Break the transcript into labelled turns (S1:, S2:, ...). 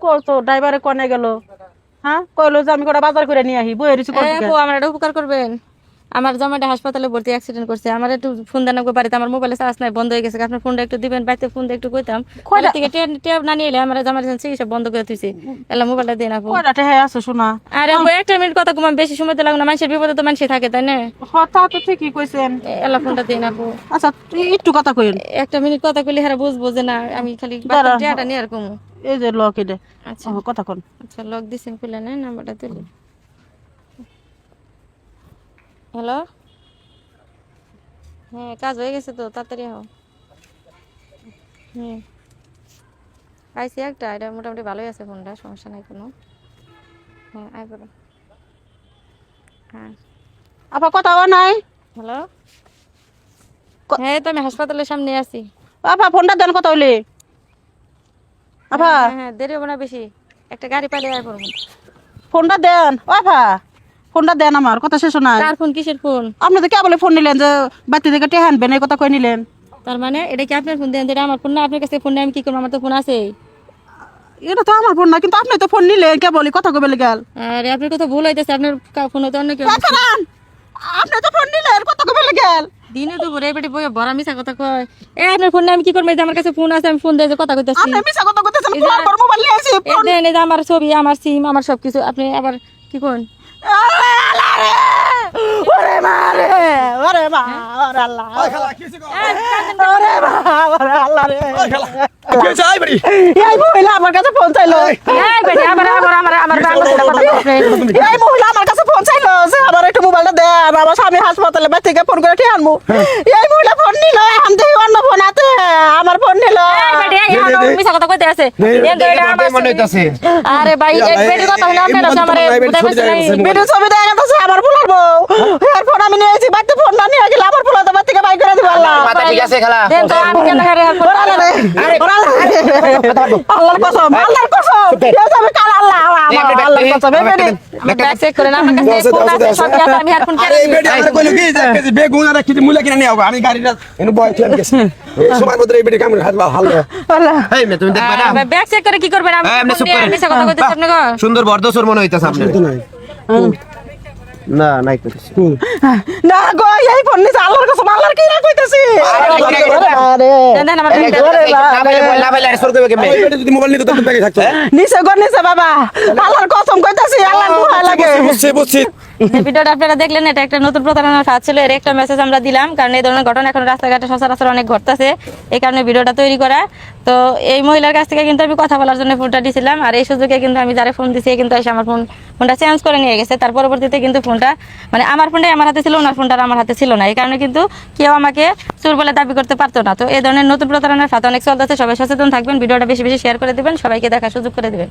S1: কত ড্রাইভারে কনে গেল। হ্যাঁ? কইলো যে আমি কটা বাজার করে নিয়ে আহি বই রিসি
S2: এ, আমার একটা উপকার করবেন। আমার জামাইটা হাসপাতালে ভর্তি অ্যাক্সিডেন্ট করছে। আমার একটু ফোন দেন বাড়িতে আমার মোবাইলে চার্জ নাই বন্ধ হয়ে গেছে। আপনার ফোনটা একটু দিবেন বাড়িতে ফোন দিয়ে একটু কইতাম।
S1: কয়টা-
S2: থেকে ট্যাব না নিয়ে আমার জামাই চিকিৎসা বন্ধ করে দিয়েছি এলা মোবাইলটা দিন আপু
S1: কয়টা টেহে আছে শোনা?
S2: আরে আপু একটা মিনিট কথা কম বেশি সময় তো লাগবে না। মানুষের বিপদে তো মানুষ থাকে তাই না?
S1: হতা তো ঠিকই কইছেন।
S2: এলা ফোনটা দিন আপু
S1: আচ্ছা একটু কথা কইন
S2: একটা মিনিট কথা কইলে হারা বুঝব যে না আমি খালি। টিয়াটা নিয়ে আর কমু।
S1: এই যে লক এটা।
S2: আচ্ছা।
S1: কথা কন।
S2: আচ্ছা লক দিছেন খুলে নেন নাম্বারটা তুলি। হ্যালো হ্যাঁ কাজ হয়ে গেছে তো তাড়াতাড়ি হও হুম পাইছি একটা এটা মোটামুটি ভালোই আছে ফোনটা সমস্যা নাই কোনো। হ্যাঁ আই বলো হ্যাঁ।
S1: আপা কথা হওয়া নাই।
S2: হ্যালো হ্যাঁ তো আমি হাসপাতালের সামনে আছি।
S1: আপা ফোনটা দেন কথা হইলে আপা।
S2: হ্যাঁ হ্যাঁ দেরি হবে না বেশি। একটা গাড়ি পাইলে আর করব
S1: ফোনটা দেন। ও আপা ফোনটা দেন আমার কথা শেষ নাই
S2: কার ফোন কিসের ফোন?
S1: আপনি তো কে বলে ফোন নিলেন যে বাতি থেকে টেহা আনবেন এই কথা কই নিলেন।
S2: তার মানে এটা কি আপনার ফোন দেন? এটা আমার ফোন না আপনার কাছে ফোন নেই আমি কি করব? আমার তো ফোন আছে।
S1: এটা তো আমার ফোন না কিন্তু আপনি তো ফোন নিলেন কে বলি কথা কবে গেল।
S2: আরে আপনার কথা ভুল হইতেছে আপনার ফোন হয়তো অন্য কেউ
S1: আপনি তো ফোন নিলেন কথা কবে গেল।
S2: দিনে তো ভরে বেটি বই ভরা মিশা কথা কয়। এ আপনার ফোন আমি কি করব? আমার কাছে ফোন আছে আমি ফোন দিয়ে কথা কইতেছি।
S1: আপনি মিছা কথা কইতেছেন খোলার পর মোবাইল নিয়ে আসি
S2: এই যে আমার ছবি আমার সিম আমার সবকিছু আপনি আবার কি কোন
S1: আরে আল্লাহ রে! ওরে মা রে! ওরে মা ওরে আল্লাহ। ওরে মা ওরে আল্লাহ রে। এই মহিলা আমার কাছে ফোন চাইলো।
S2: এই। বেটি আবার আবার আমার আমার গান কথা কথা বলছে
S1: এই মহিলা। আমার কাছে ফোন চাইলো যে আমার একটু মোবাইলটা দেন আমার স্বামী হাসপাতালে থেকে ফোন করে ঠিক আনব। এই মহিলা ফোন নিল এখন দেখি অন্য ফোন আছে আমার ফোন নিল
S2: এই কথা কইতে আছে। আরে ভাই এই বেটি কথা হলো আমার বুঝাই নাই
S1: ভিডিও ছবি দেখা গেছে আমার ফুলার বউ। এর ফোন আমি নিয়েছি বাড়িতে ফোন না নিয়ে গেলে আমার থেকে বাই করে দিব আল্লাহ।
S3: মাথা ঠিক আছে খেলা।
S2: দেন তো আমি কেন হারে আর
S1: ওরা আল্লাহ রে, ওরা আল্লাহ রে। আল্লাহর কসম আল্লাহর কসম।
S2: আমি
S3: আমি গাড়িটা বয় ঠিক আছে সময় এই বেটি কাম হাত ভালো।
S1: আল্লাহ।
S3: এই মে তুমি দেখবা না?
S2: ব্যাগ চেক করে কি আমি নিয়ে
S3: করেন।
S2: মিশা কথা কইতেছি
S3: সুন্দর বর্দসর মনে হইতাছে আপনার। না নাই কইতেছি।
S1: না গো এই ফোন নিছে আল্লাহর কসম আল্লাহর কি না কইতেছি? আরে
S3: না না যদি মোবাইল নিতে তো ব্যাগে থাকতো।
S1: গো নিচে বাবা। আল্লাহর কসম কইতাছি আল্লাহর দোহাই লাগে।
S3: বুঝছি বুঝছি।
S2: ভিডিওটা আপনারা দেখলেন, এটা একটা নতুন প্রতারণার ছিল, এর একটা মেসেজ আমরা দিলাম, কারণ এই ধরনের ঘটনা এখন রাস্তাঘাটে সচরাচর অনেক ঘটতেছে, এই কারণে ভিডিওটা তৈরি করা। তো এই মহিলার কাছ থেকে কিন্তু আমি কথা বলার জন্য ফোনটা দিয়েছিলাম আর এই সুযোগে কিন্তু আমি যারা ফোন কিন্তু এসে আমার ফোন ফোনটা চেঞ্জ করে নিয়ে গেছে। তার পরবর্তীতে কিন্তু ফোনটা মানে আমার ফোনটাই আমার হাতে ছিল, ওনার ফোনটা আমার হাতে ছিল না। এই কারণে কিন্তু কেউ আমাকে চোর বলে দাবি করতে পারতো না। তো এই ধরনের নতুন প্রতারণার ফাঁদ অনেক চলতেছে, সবাই সচেতন থাকবেন, ভিডিওটা বেশি বেশি শেয়ার করে দিবেন, সবাইকে দেখার সুযোগ করে দিবেন।